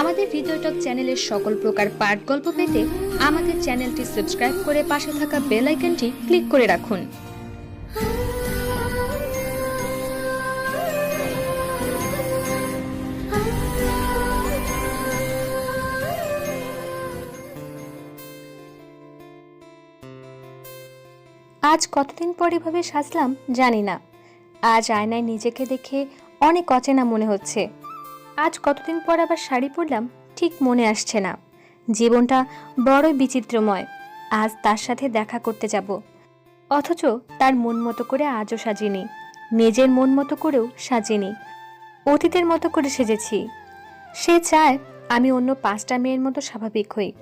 আমাদের হৃদয় টক চ্যানেলের সকল প্রকার পাঠ গল্প পেতে আমাদের চ্যানেলটি সাবস্ক্রাইব করে পাশে থাকা বেল আইকনটি ক্লিক করে রাখুন। আজ কতদিন পর এভাবে সাজলাম জানি না। আজ আয়নায় নিজেকে দেখে অনেক অচেনা মনে হচ্ছে। আজ কতদিন পর আবার শাড়ি পরলাম ঠিক মনে আসছে না। জীবনটা বড়ই বিচিত্রময়। আজ তার সাথে দেখা করতে যাব। অথচ তার মন মতো করে আজও সাজিনি। নিজের মন মতো করেও সাজিনি। অতীতের মতো করে সেজেছি। সে চায় আমি অন্য পাঁচটা মেয়ের মতো স্বাভাবিক হই।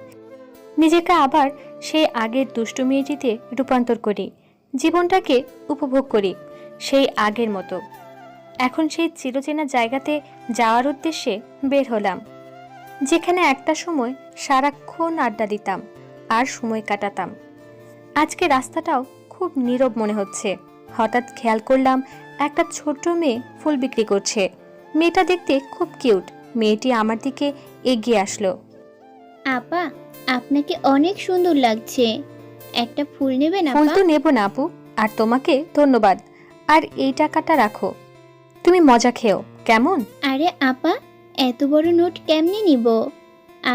নিজেকে আবার সেই আগের দুষ্টু মেয়েটিতে রূপান্তর করি। জীবনটাকে উপভোগ করি সেই আগের মতো। এখন সেই চিরচেনা জায়গাতে যাওয়ার উদ্দেশ্যে বের হলাম যেখানে একটা সময় সারাক্ষণ আড্ডা দিতাম আর সময় কাটাতাম। আজকে রাস্তাটাও খুব নীরব মনে হচ্ছে। হঠাৎ খেয়াল করলাম একটা ছোট্ট মেয়ে ফুল বিক্রি করছে। মেয়েটা দেখতে খুব কিউট। মেয়েটি আমার দিকে এগিয়ে আসলো। আপা আপনাকে অনেক সুন্দর লাগছে। একটা ফুল নেবেন ফুল আপা? তো নেব না আপু আর তোমাকে ধন্যবাদ। আর এই টাকাটা রাখো। তুমি মজা খেও কেমন? আরে আপা এত বড় নোট কেমনে নিব?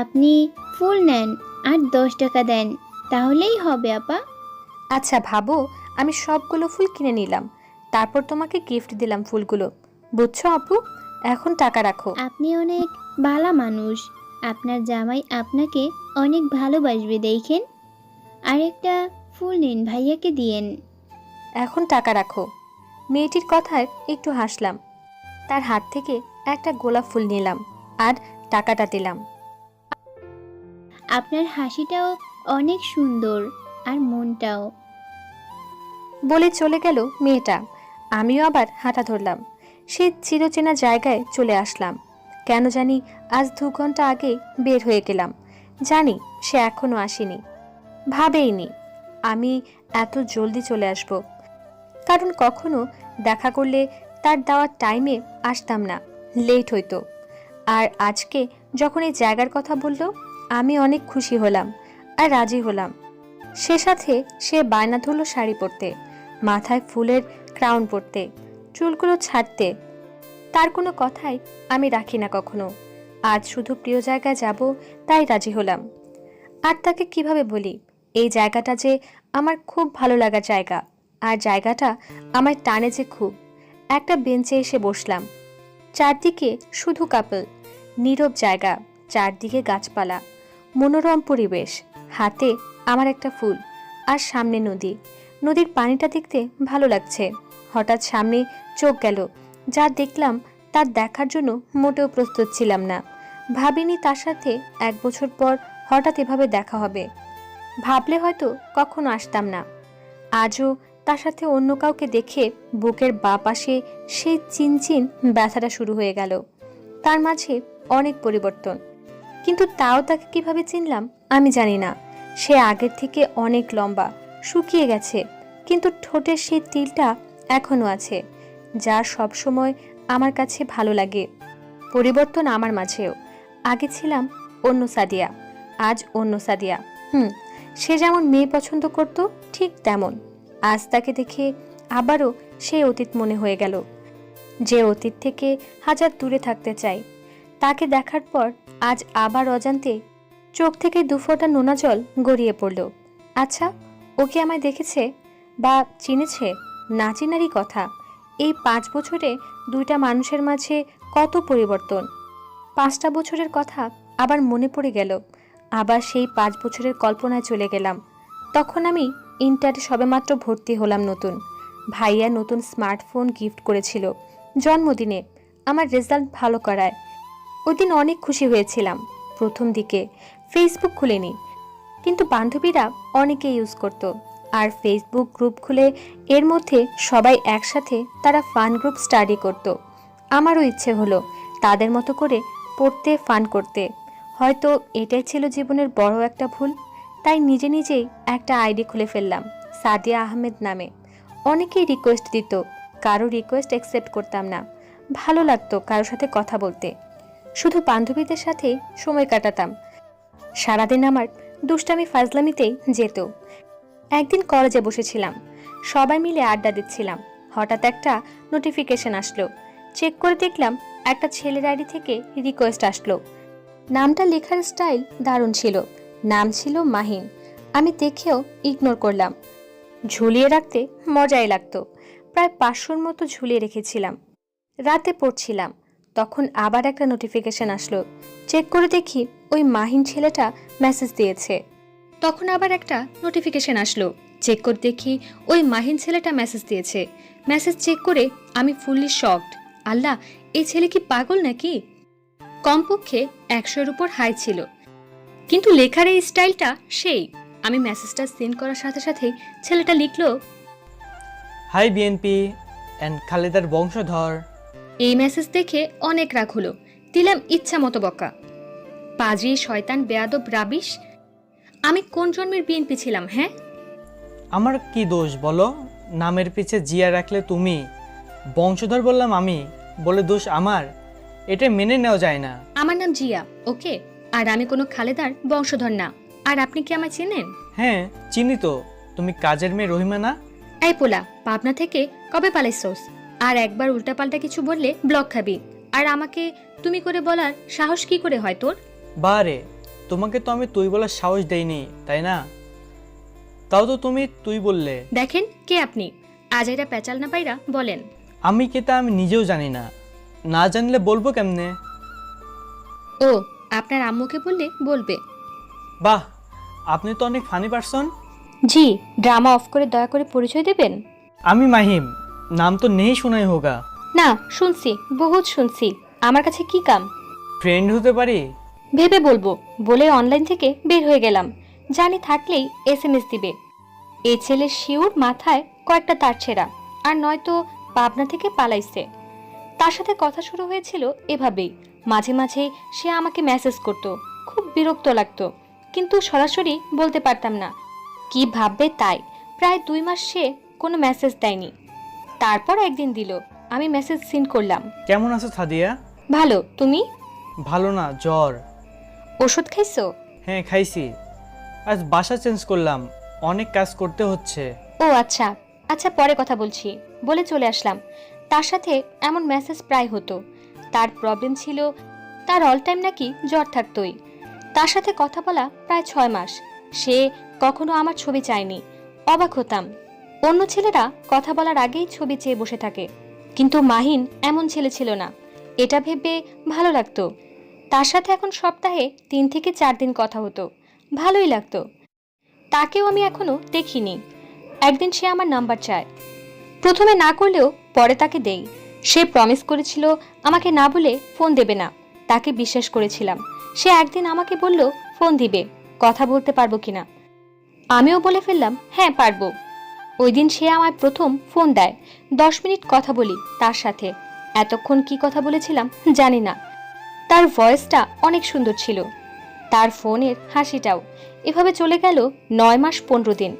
আপনি ফুল নেন আর দশ টাকা দেন তাহলেই হবে আপা। আচ্ছা ভাবো আমি সবগুলো ফুল কিনে নিলাম তারপর তোমাকে গিফট দিলাম ফুলগুলো। বুঝছ আপু? এখন টাকা রাখো। আপনি অনেক ভালো মানুষ আপনার জামাই আপনাকে অনেক ভালোবাসবে দেখেন। আর একটা ফুল নিন ভাইয়াকে দিয়েন। এখন টাকা রাখো। মেয়েটির কথায় একটু হাসলাম। তার হাত থেকে একটা গোলাপ ফুল নিলাম আর টাকাটা দিলাম। আপনার হাসিটাও অনেক সুন্দর আর মনটাও। বলে চলে গেল মেয়েটা। আমিও আবার হাঁটা ধরলাম। সে চিরচেনা জায়গায় চলে আসলাম। কেন জানি আজ দু ঘণ্টা আগে বের হয়ে গেলাম। জানি সে এখনও আসেনি। ভাবেইনি আমি এত জলদি চলে আসব। কারণ কখনো দেখা করলে তার দেওয়ার টাইমে আসতাম না লেট হইতো। আর আজকে যখন এই জায়গার কথা বলল, আমি অনেক খুশি হলাম আর রাজি হলাম। সে সাথে সে বায়না ধরল শাড়ি পরতে, মাথায় ফুলের ক্রাউন পরতে, চুলগুলো ছাড়তে। তার কোনো কথাই আমি রাখি না কখনো। আজ শুধু প্রিয় জায়গায় যাব, তাই রাজি হলাম। আর তাকে কীভাবে বলি? এই জায়গাটা যে আমার খুব ভালো লাগা জায়গা। আর জায়গাটা আমার টানে যে খুব। একটা বেঞ্চে এসে বসলাম। চারদিকে শুধু কাপল, নীরব জায়গা, চারদিকে গাছপালা, মনোরম পরিবেশ, হাতে আমার একটা ফুল আর সামনে নদী। নদীর পানিটা দেখতে ভালো লাগছে। হঠাৎ সামনে চোখ গেল, যা দেখলাম তার দেখার জন্য মোটেও প্রস্তুত ছিলাম না। ভাবিনি তার সাথে এক বছর পর হঠাৎ এভাবে দেখা হবে। ভাবলে হয়তো কখনো আসতাম না। আজও তার সাথে অন্য কাউকে দেখে বুকের বা পাশে সেই চিনচিন ব্যথাটা শুরু হয়ে গেল। তার মাঝে অনেক পরিবর্তন। কিন্তু তাও তাকে কীভাবে চিনলাম, আমি জানি না। সে আগের থেকে অনেক লম্বা, শুকিয়ে গেছে, কিন্তু ঠোঁটের সেই তিলটা এখনও আছে, যা সব সময় আমার কাছে ভালো লাগে। পরিবর্তন আমার মাঝেও। আগে ছিলাম অন্য সাদিয়া, আজ অন্য সাদিয়া। হুম, সে যেমন মেয়ে পছন্দ করত, ঠিক তেমন। আজ তাকে দেখে আবারও সেই অতীত মনে হয়ে গেল। যে অতীত থেকে হাজার দূরে থাকতে চাই তাকে দেখার পর আজ আবার অজান্তে চোখ থেকে দুফোঁটা নোনা জল গড়িয়ে পড়ল। আচ্ছা ওকে আমায় দেখেছে বা চিনেছে? না চিনারই কথা। এই পাঁচ বছরে দুইটা মানুষের মাঝে কত পরিবর্তন। পাঁচটা বছরের কথা আবার মনে পড়ে গেল। আবার সেই পাঁচ বছরের কল্পনায় চলে গেলাম। তখন আমি ইন্টারে সবেমাত্র ভর্তি হলাম নতুন। ভাইয়া নতুন স্মার্টফোন গিফট করেছিল। জন্মদিনে। আমার রেজাল্ট ভালো করায়। ওই দিন অনেক খুশি হয়েছিলাম। প্রথম দিকে। ফেসবুক খুলেনি। কিন্তু বান্ধবীরা অনেকে ইউজ করত। আর ফেসবুক গ্রুপ খুলে এর মধ্যে সবাই একসাথে তারা ফান গ্রুপ স্টাডি করত। আমারও ইচ্ছে হলো তাদের মতো করে পড়তে, ফান করতে। হয়তো এটাই ছিল জীবনের বড় একটা ভুল। তাই নিজে নিজেই একটা আইডি খুলে ফেললাম, সাদিয়া আহমেদ নামে। অনেকেই রিকোয়েস্ট দিত, কারও রিকোয়েস্ট অ্যাকসেপ্ট করতাম না। ভালো লাগতো কারোর সাথে কথা বলতে। শুধু বান্ধবীদের সাথে সময় কাটাতাম। সারাদিন আমার দুষ্টামি ফাজলামিতেই যেত। একদিন কলেজে বসেছিলাম। সবাই মিলে আড্ডা দিচ্ছিলাম। হঠাৎ একটা নোটিফিকেশন আসলো। চেক করে দেখলাম একটা ছেলের আইডি থেকে রিকোয়েস্ট আসলো। নামটা লেখার স্টাইল দারুণ ছিল। নাম ছিল মাহিন। আমি দেখেও ইগনোর করলাম। ঝুলিয়ে রাখতে মজাই লাগতো। প্রায় পাঁচশোর মতো ঝুলিয়ে রেখেছিলাম। রাতে পড়ছিলাম। তখন আবার একটা নোটিফিকেশন আসলো। চেক করে দেখি ওই মাহিন ছেলেটা মেসেজ দিয়েছে। তখন আবার একটা নোটিফিকেশন আসলো। চেক করে দেখি ওই মাহিন ছেলেটা মেসেজ দিয়েছে। মেসেজ চেক করে আমি ফুললি শকড আল্লাহ, এই ছেলে কি পাগল নাকি? কমপক্ষে একশোর উপর হাই ছিল। কিন্তু লেখার এই স্টাইলটা সেই। আমি মেসেজটা সেন্ড করার সাথে সাথেই ছেলেটা লিখলো হাই বিএনপি অ্যান্ড খালেদার বংশধর। এই মেসেজ দেখে অনেক রাগ হলো। দিলাম ইচ্ছা মতো বকা। পাজি শয়তান বেয়াদব রাবিশ আমি কোন জন্মের বিএনপি ছিলাম হ্যাঁ? আমার কি দোষ বলো? নামের পিছে জিয়া রাখলে তুমি। বংশধর বললাম আমি বলে দোষ আমার। এটা মেনে নেওয়া যায় না। আমার নাম জিয়া ওকে? আর আমি কোনো খালেদার বংশধর না। আর আপনি কি আমায় চেনেন? হ্যাঁ চিনি তো। তুমি কাজের মেয়ে রহিমা না? এই পোলা পাবনা থেকে কবে পালাইছোস? আর একবার উল্টাপাল্টা কিছু বললে ব্লক খাবি। আর আমাকে তুমি করে বলার সাহস কি করে হয় তোর? বারে তোমাকে তো আমি তুই বলার সাহস দেইনি তাই না? তাও তো তুমি তুই বললে। দেখেন কে আপনি। আজ এটা পেঁচাল না পাইরা বলেন। আমি কে তা আমি নিজেও জানি না। না জানলে বলব কেমনে? ও আপনার আম্মুকে বললে বলবে। বাহ আপনি তো অনেক funny person ji drama off করে দয়া করে পরিচয় দেবেন। আমি মাহিম নাম তো নেই শোনাই হোগা। না শুনছি বহুত শুনছি। আমার কাছে কি কাম? ফ্রেন্ড হতে পারি? ভেবে বলব বলে অনলাইন থেকে বের হয়ে গেলাম। জানি থাকলেই এস এম এস দিবে। এই ছেলের শিউর মাথায় কয়েকটা তার ছেঁড়া আর নয়তো পাবনা থেকে পালাইছে। তার সাথে কথা শুরু হয়েছিল এভাবেই। মাঝে মাঝে সে আমাকে মেসেজ করত খুব বিরক্ত লাগতো কিন্তু সরাসরি বলতে পারতাম না। কি ভাববে তাই প্রায় দুই মাস সে কোনো মেসেজ দেয়নি। তারপর একদিন দিল আমি মেসেজ সিন করলাম। কেমন আছো সাদিয়া? ভালো তুমি? ভালো না জ্বর। ওষুধ খাইছো? হ্যাঁ খাইছি। আজ বাসা চেঞ্জ করলাম অনেক কাজ করতে হচ্ছে। ও আচ্ছা আচ্ছা পরে কথা বলছি বলে চলে আসলাম। তার সাথে এমন মেসেজ প্রায় হতো তার প্রবলেম ছিল, তার অল টাইম নাকি জ্বর থাকতোই। তার সাথে কথা বলা প্রায় ছয় মাস। সে কখনো আমার ছবি চায়নি। অবাক হতাম। অন্য ছেলেরা কথা বলার আগেই ছবি চেয়ে বসে থাকে। কিন্তু মাহিন এমন ছেলে ছিল না। এটা ভেবে ভালো লাগতো। তার সাথে এখন সপ্তাহে তিন থেকে চার দিন কথা হতো। ভালোই লাগতো। তাকেও আমি এখনও দেখিনি। একদিন সে আমার নাম্বার চায়। প্রথমে না করলেও পরে তাকে দেই। সে প্রমিস করেছিল আমাকে না বলে ফোন দেবে না। তাকে বিশ্বাস করেছিলাম। সে একদিন আমাকে বলল ফোন দিবে। কথা বলতে পারব কিনা আমিও বলে ফেললাম হ্যাঁ পারব। ওই দিন সে আমায় প্রথম ফোন দেয়। দশ মিনিট কথা বলি তার সাথে। এতক্ষণ কি কথা বলেছিলাম জানি না। তার ভয়েসটা অনেক সুন্দর ছিল। তার ফোনের হাসিটাও। এভাবে চলে গেল নয় মাস পনেরো দিন।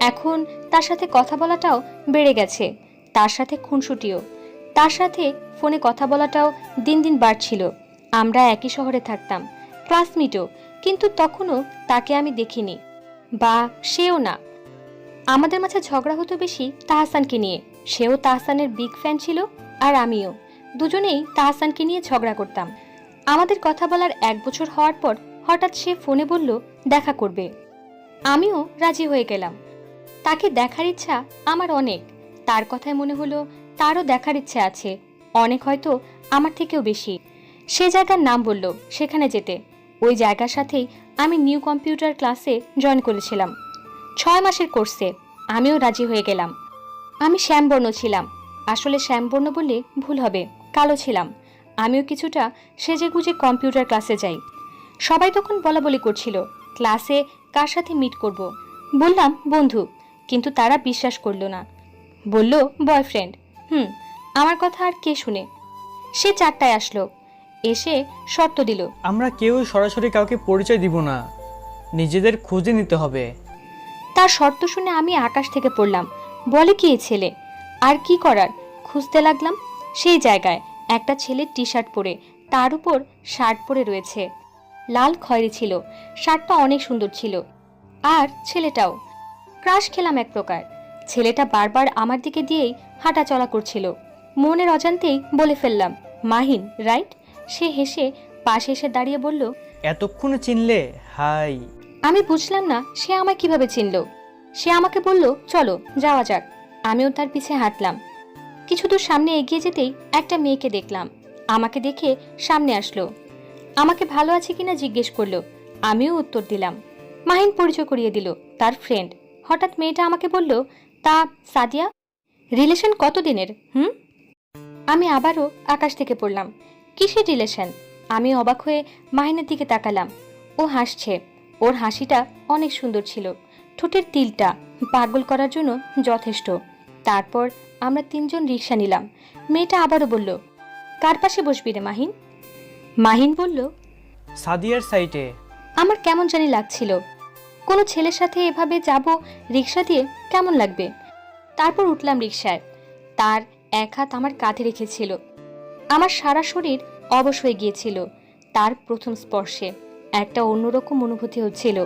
এখন তার সাথে কথা বলাটাও বেড়ে গেছে। তার সাথে খুনসুটিও। তার সাথে ফোনে কথা বলাটাও দিন দিন বাড়ছিল। আমরা একই শহরে থাকতাম, ক্লাসমেটও, কিন্তু তখনও তাকে আমি দেখিনি, বা সেও না। আমাদের মাঝে ঝগড়া হতো বেশি তাহসানকে নিয়ে। সেও তাহসানের বিগ ফ্যান ছিল আর আমিও। দুজনেই তাহসানকে নিয়ে ঝগড়া করতাম। আমাদের কথা বলার এক বছর হওয়ার পর হঠাৎ সে ফোনে বলল, দেখা করবে। আমিও রাজি হয়ে গেলাম। তাকে দেখার ইচ্ছা আমার অনেক। তার কথায় মনে হলো তারও দেখার ইচ্ছা আছে। অনেক হয়তো আমার থেকেও বেশি। সে জায়গার নাম বলল, সেখানে যেতে। ওই জায়গার সাথেই আমি নিউ কম্পিউটার ক্লাসে জয়েন করেছিলাম। ছয় মাসের কোর্সে আমিও রাজি হয়ে গেলাম। আমি শ্যামবর্ণ ছিলাম। আসলে শ্যামবর্ণ বললে ভুল হবে, কালো ছিলাম। আমিও কিছুটা সেজে গুজে কম্পিউটার ক্লাসে যাই। সবাই তখন বলা বলি করছিল, ক্লাসে কার সাথে মিট করব। বললাম, বন্ধু। কিন্তু তারা বিশ্বাস করল না। বলল, বয়ফ্রেন্ড। হুম আমার কথা আর কে শুনে? সে চারটায় আসলো এসে শর্ত দিল। আমরা কেউ সরাসরি কাউকে পরিচয় দিব না নিজেদের খুঁজে নিতে হবে। তার শর্ত শুনে আমি আকাশ থেকে পড়লাম। বলে কি এ ছেলে? আর কি করার? খুঁজতে লাগলাম। সেই জায়গায় একটা ছেলে টি শার্ট পরে তার উপর শার্ট পরে রয়েছে। লাল খয়েরি ছিল শার্টটা অনেক সুন্দর ছিল। আর ছেলেটাও। ক্রাশ খেলাম এক প্রকার। ছেলেটা বারবার আমার দিকে দিয়েই হাঁটা চলা করছিল। মনের অজান্তেই বলে ফেললাম মাহিন রাইট সে হেসে পাশে এসে দাঁড়িয়ে বলল এতক্ষণে চিনলে? হাই! আমি বুঝলাম না সে আমায় কীভাবে চিনল? সে আমাকে বলল চলো যাওয়া যাক। আমিও তার পিছে হাঁটলাম। কিছু দূর সামনে এগিয়ে যেতেই একটা মেয়েকে দেখলাম। আমাকে দেখে সামনে আসলো। আমাকে ভালো আছে কিনা? জিজ্ঞেস করল। আমিও উত্তর দিলাম। মাহিন পরিচয় করিয়ে দিল তার ফ্রেন্ড হঠাৎ মেয়েটা আমাকে বলল তা সাদিয়া রিলেশন কত দিনের হুম? আমি আবারও আকাশ থেকে পড়লাম। কিসের রিলেশন আমি অবাক হয়ে মাহিনের দিকে তাকালাম। ও হাসছে। ওর হাসিটা অনেক সুন্দর ছিল। ঠোঁটের তিলটা পাগল করার জন্য যথেষ্ট। তারপর আমরা তিনজন রিক্সা নিলাম। মেয়েটা আবারও বলল কার পাশে বসবি রে মাহিন? মাহিন বলল সাদিয়ার সাইটে। আমার কেমন জানি লাগছিল। কোনো ছেলের সাথে এভাবে যাব রিক্সা দিয়ে কেমন লাগবে? তারপর উঠলাম রিক্সায় তার এক হাত আমার কাঁধে রেখেছিল। আমার সারা শরীর অবশ হয়ে গিয়েছিল তার প্রথম স্পর্শে। একটা অন্যরকম অনুভূতি হচ্ছিল।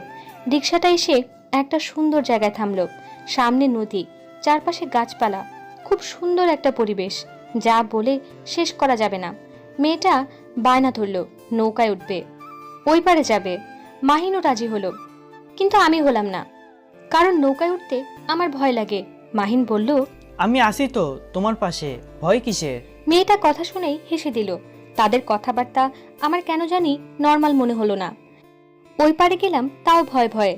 রিক্সাটা এসে একটা সুন্দর জায়গায় থামল। সামনে নদী, চারপাশে গাছপালা, খুব সুন্দর একটা পরিবেশ। যা বলে শেষ করা যাবে না। মেয়েটা বায়না ধরল, নৌকায় উঠবে। ওই পারে যাবে। মাহিনও রাজি হলো। কিন্তু আমি হলাম না। কারণ নৌকায় উঠতে আমার ভয় লাগে। মাহিন বলল আমি আসি তো তোমার পাশে। ভয় কিসের? মেয়েটা কথা শুনেই হেসে দিল তাদের কথাবার্তা আমার কেন জানি নর্মাল মনে হলো না। ওই পারে গেলাম তাও ভয় ভয়ে।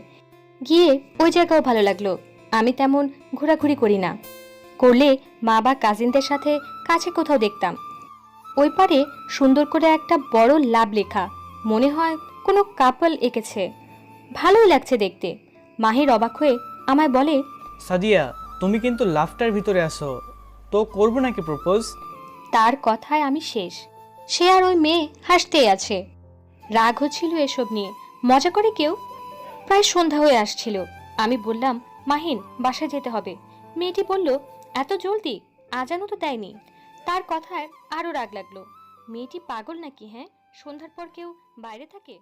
গিয়ে ওই জায়গাও ভালো লাগল আমি তেমন ঘোরাঘুরি করি না। করলে মা বা কাজিনদের সাথে কাছে কোথাও দেখতাম। ওই পারে সুন্দর করে একটা বড় লাভ লেখা মনে হয় কোনো কাপল এঁকেছে। ভালোই লাগছে দেখতে। মাহির অবাক হয়ে আমায় বলে সাদিয়া তুমি কিন্তু লাফটার ভিতরে আসো তো করব নাকি প্রপোজ তার কথায় আমি শেষ। সে আর ওই মেয়ে হাসতেই আছে। রাগ হচ্ছিল এসব নিয়ে। মজা করে কেউ? প্রায় সন্ধ্যা হয়ে আসছিল। আমি বললাম, মাহিন, বাসায় যেতে হবে। মেয়েটি বলল, এত জলদি? আজানও তো দেয়নি। তার কথায় আরও রাগ লাগল। মেয়েটি পাগল নাকি হ্যাঁ? সন্ধ্যার পর কেউ বাইরে থাকে?